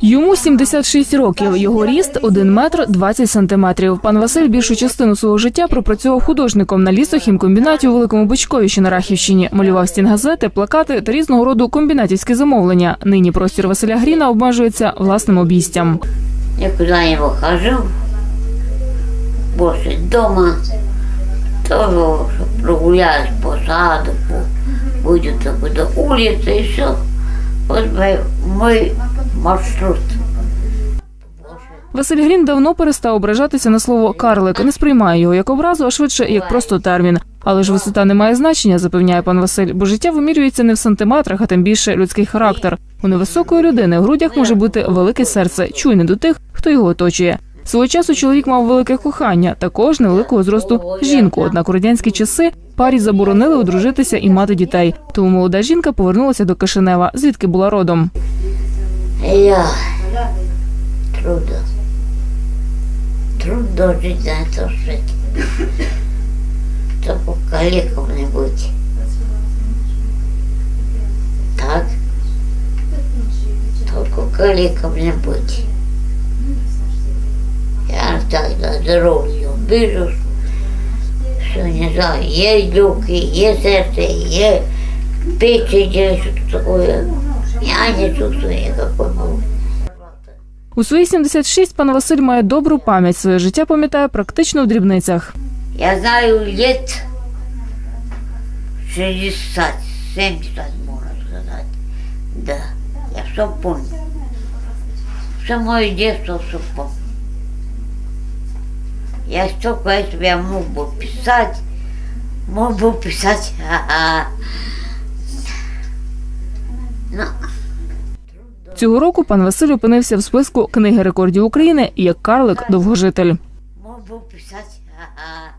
Йому 76 років. Його ріст 1 метр 20 сантиметрів. Пан Василь більшу частину свого життя пропрацював художником на лісохімкомбінаті у Великому Бичкові, що на Рахівщині. Малював стінгазети, плакати та різного роду комбінатівські замовлення. Нині простір Василя Гріна обмежується власним обійстям. Я куда-нибудь хожу, больше дома, тоже что прогуляюсь по саду, такой до улицы и все. Мой, мой маршрут. Василь Грін давно перестав ображатися на слово карлик, не сприймає його як образу, а швидше як просто термін. Але ж висота не має значення, запевняє пан Василь, бо життя вимірюється не в сантиметрах, а тим більше людський характер. У невисокої людини в грудях може бути велике серце, чуйне до тих, хто його оточує. Свого часу чоловік мав велике кохання, також невеликого зросту жінку. Однак у радянські часи парі заборонили одружитися і мати дітей. Тому молода жінка повернулася до Кишинева, звідки була родом. Я трудно. Трудно жить на этом свете. Только калеком не быть. Так? Только калеком не быть. Я так на здоровье вижу, что не знаю, есть люки, есть сердце, есть печень, или что-то. Я не чувствую никакой боли. У свої 76 пан Василь має добру пам'ять. Своє життя пам'ятає практично в дрібницях. Я знаю лет 60, 70, можно сказать. Да, я все помню. Все мое детство все помню. Я столько, если я мог бы писать, мог бы писать. ха-ха. Ну, Цього року пан Василь опинився в списку книги рекордів України як карлик довгожитель. мог бы писать. ха-ха.